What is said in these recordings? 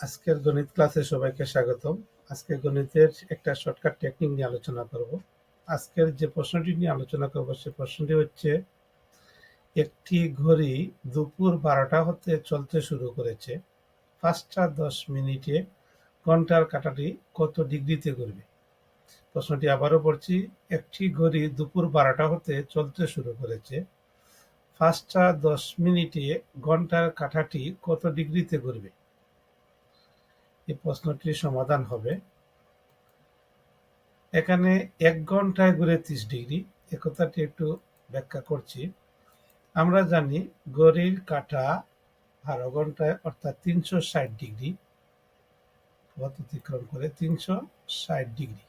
আজকের গণিত ক্লাসে সবাইকে স্বাগতম। আজকে গণিতের একটা শর্টকাট টেকনিক নিয়ে আলোচনা করব। আজকের যে প্রশ্নটি নিয়ে আলোচনা করব, সে প্রশ্নটি হচ্ছে, একটি ঘড়ি দুপুর বারোটা হতে চলতে শুরু করেছে। পাঁচটা দশ মিনিটে ঘণ্টার কাঁটাটি কত ডিগ্রিতে ঘুরবে? প্রশ্নটি আবারও পড়ছি, একটি ঘড়ি দুপুর বারোটা হতে চলতে শুরু করেছে। পাঁচটা দশ মিনিটে ঘণ্টার কাঁটাটি কত ডিগ্রিতে ঘুরবে? এই প্রশ্নটির সমাধান হবে। এখানে এক ঘন্টায় ঘুরে ত্রিশ ডিগ্রি, এ কথাটি একটু ব্যাখ্যা করছি। আমরা জানি ঘড়ির কাঁটা বারো ঘন্টায়, অর্থাৎ তিনশো ষাট ডিগ্রি, পথ অতিক্রম করে তিনশো ষাট ডিগ্রি।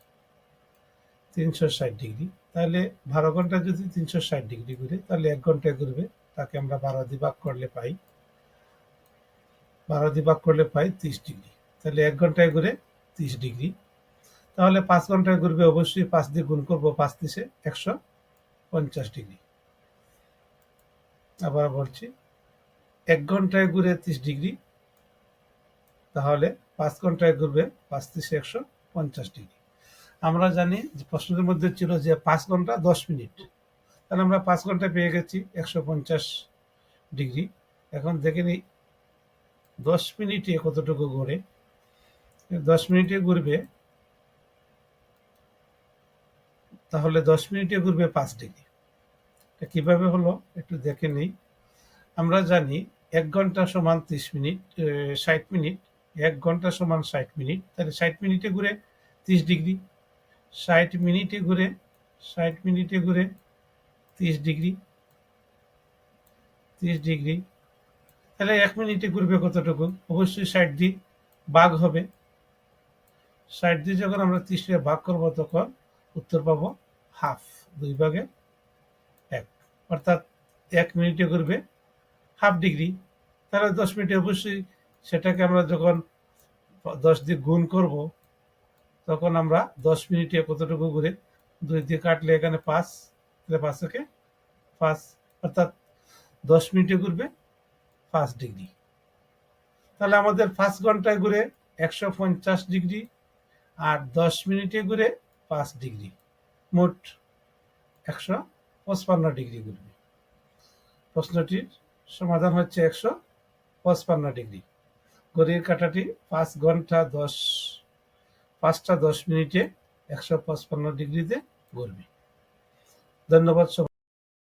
তিনশো ষাট ডিগ্রি, তাহলে বারো ঘণ্টা যদি তিনশো ষাট ডিগ্রি ঘুরে, তাহলে এক ঘন্টায় ঘুরবে, তাকে আমরা বারো দিবাগ করলে পাই। বারো দিয়ে ভাগ করলে পাই ত্রিশ ডিগ্রি। তাহলে এক ঘন্টায় ঘুরে তিরিশ ডিগ্রি। তাহলে পাঁচ ঘন্টায় ঘুরবে অবশ্যই পাঁচ দিয়ে গুণ করব পাঁচ তিরিশে একশো পঞ্চাশ ডিগ্রি। আবার বলছি, এক ঘন্টায় ঘুরে তিরিশ ডিগ্রি, তাহলে পাঁচ ঘন্টায় ঘুরবে পাঁচ তিরিশে একশো পঞ্চাশ ডিগ্রি। আমরা জানি যে প্রশ্নের মধ্যে ছিল যে পাঁচ ঘণ্টা দশ মিনিট। তাহলে আমরা পাঁচ ঘন্টায় পেয়ে গেছি একশো পঞ্চাশ ডিগ্রি। এখন দেখে নিই, দশ মিনিটে কতটুকু ঘুরে? দশ মিনিটে ঘুরবে, তাহলে দশ মিনিটে ঘুরবে পাঁচ ডিগ্রি। এটা কীভাবে হলো একটু দেখে নেই। আমরা জানি এক ঘণ্টা সমান ত্রিশ মিনিট ষাট মিনিট, এক ঘণ্টা সমান ষাট মিনিট, তাহলে ষাট মিনিটে ঘুরে ত্রিশ ডিগ্রি। ষাট মিনিটে ঘুরে, ষাট মিনিটে ঘুরে ত্রিশ ডিগ্রি। ত্রিশ ডিগ্রি, তাহলে এক মিনিটে ঘুরবে কতটুকু? অবশ্যই ষাট দিয়ে বাঘ হবে। ষাট দিয়ে যখন আমরা ত্রিশে ভাগ করব, তখন উত্তর পাবো হাফ দুই ভাগে এক। অর্থাৎ এক মিনিটে ঘুরবে হাফ ডিগ্রি। তাহলে দশ মিনিটে অবশ্যই সেটাকে আমরা যখন দশ দিয়ে গুণ করব, তখন আমরা দশ মিনিটে কতটুকু ঘুরে দুই দিয়ে কাটলে এখানে পাঁচ, তাহলে পাঁচ থেকে পাঁচ। অর্থাৎ দশ মিনিটে ঘুরবে পাঁচ ডিগ্রি। তাহলে আমাদের পাঁচ ঘন্টায় ঘুরে একশো পঞ্চাশ ডিগ্রি আর দশ মিনিটে ঘুরে পাঁচ ডিগ্রি। মোট একশো পঁচপান্ন ডিগ্রি ঘুরবে। প্রশ্নটির সমাধান হচ্ছে একশো পঁচপান্ন ডিগ্রি। ঘড়ির কাঁটাটি পাঁচ ঘণ্টা দশ, পাঁচটা দশ মিনিটে একশো পঁচপান্ন ডিগ্রিতে ঘুরবে। ধন্যবাদ